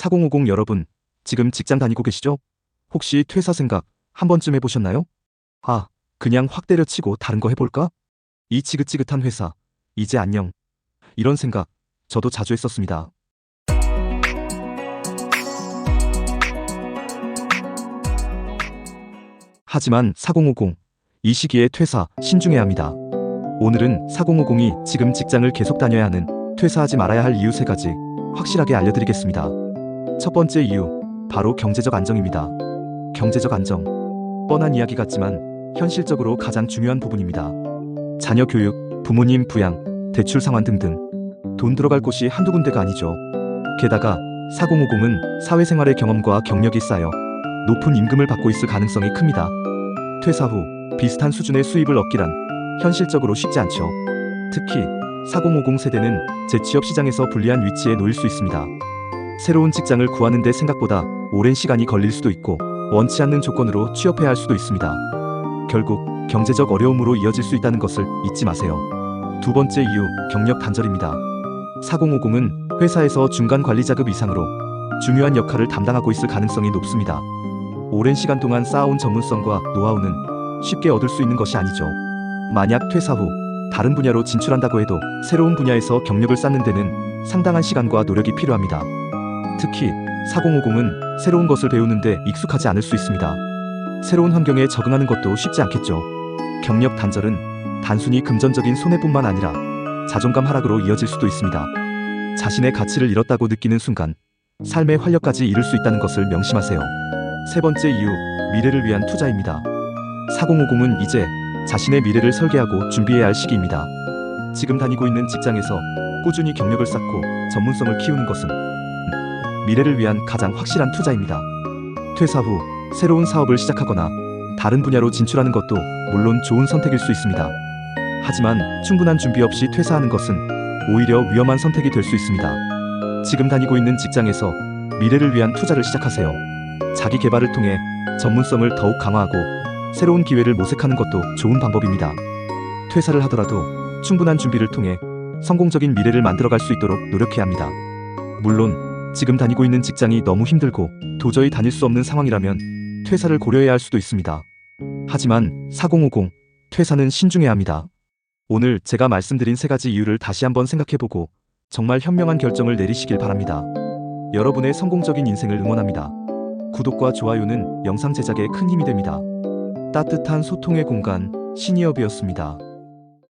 4050 여러분, 지금 직장 다니고 계시죠? 혹시 퇴사 생각 한 번쯤 해보셨나요? 아, 그냥 확 때려치고 다른 거 해볼까? 이 지긋지긋한 회사, 이제 안녕. 이런 생각, 저도 자주 했었습니다. 하지만 4050, 이 시기에 퇴사 신중해야 합니다. 오늘은 4050이 지금 직장을 계속 다녀야 하는 퇴사하지 말아야 할 이유 세 가지 확실하게 알려드리겠습니다. 첫 번째 이유, 바로 경제적 안정입니다. 경제적 안정. 뻔한 이야기 같지만 현실적으로 가장 중요한 부분입니다. 자녀 교육, 부모님 부양, 대출 상환 등등. 돈 들어갈 곳이 한두 군데가 아니죠. 게다가 4050은 사회생활의 경험과 경력이 쌓여 높은 임금을 받고 있을 가능성이 큽니다. 퇴사 후 비슷한 수준의 수입을 얻기란 현실적으로 쉽지 않죠. 특히 4050 세대는 재취업 시장에서 불리한 위치에 놓일 수 있습니다. 새로운 직장을 구하는데 생각보다 오랜 시간이 걸릴 수도 있고 원치 않는 조건으로 취업해야 할 수도 있습니다. 결국 경제적 어려움으로 이어질 수 있다는 것을 잊지 마세요. 두 번째 이유, 경력 단절입니다. 4050은 회사에서 중간 관리자급 이상으로 중요한 역할을 담당하고 있을 가능성이 높습니다. 오랜 시간 동안 쌓아온 전문성과 노하우는 쉽게 얻을 수 있는 것이 아니죠. 만약 퇴사 후 다른 분야로 진출한다고 해도 새로운 분야에서 경력을 쌓는 데는 상당한 시간과 노력이 필요합니다. 특히 4050은 새로운 것을 배우는데 익숙하지 않을 수 있습니다. 새로운 환경에 적응하는 것도 쉽지 않겠죠. 경력 단절은 단순히 금전적인 손해뿐만 아니라 자존감 하락으로 이어질 수도 있습니다. 자신의 가치를 잃었다고 느끼는 순간 삶의 활력까지 잃을 수 있다는 것을 명심하세요. 세 번째 이유, 미래를 위한 투자입니다. 4050은 이제 자신의 미래를 설계하고 준비해야 할 시기입니다. 지금 다니고 있는 직장에서 꾸준히 경력을 쌓고 전문성을 키우는 것은 미래를 위한 가장 확실한 투자입니다. 퇴사 후 새로운 사업을 시작하거나 다른 분야로 진출하는 것도 물론 좋은 선택일 수 있습니다. 하지만 충분한 준비 없이 퇴사하는 것은 오히려 위험한 선택이 될 수 있습니다. 지금 다니고 있는 직장에서 미래를 위한 투자를 시작하세요. 자기 개발을 통해 전문성을 더욱 강화하고 새로운 기회를 모색하는 것도 좋은 방법입니다. 퇴사를 하더라도 충분한 준비를 통해 성공적인 미래를 만들어갈 수 있도록 노력해야 합니다. 물론 지금 다니고 있는 직장이 너무 힘들고 도저히 다닐 수 없는 상황이라면 퇴사를 고려해야 할 수도 있습니다. 하지만 4050 퇴사는 신중해야 합니다. 오늘 제가 말씀드린 세 가지 이유를 다시 한번 생각해보고 정말 현명한 결정을 내리시길 바랍니다. 여러분의 성공적인 인생을 응원합니다. 구독과 좋아요는 영상 제작에 큰 힘이 됩니다. 따뜻한 소통의 공간 시니어비였습니다.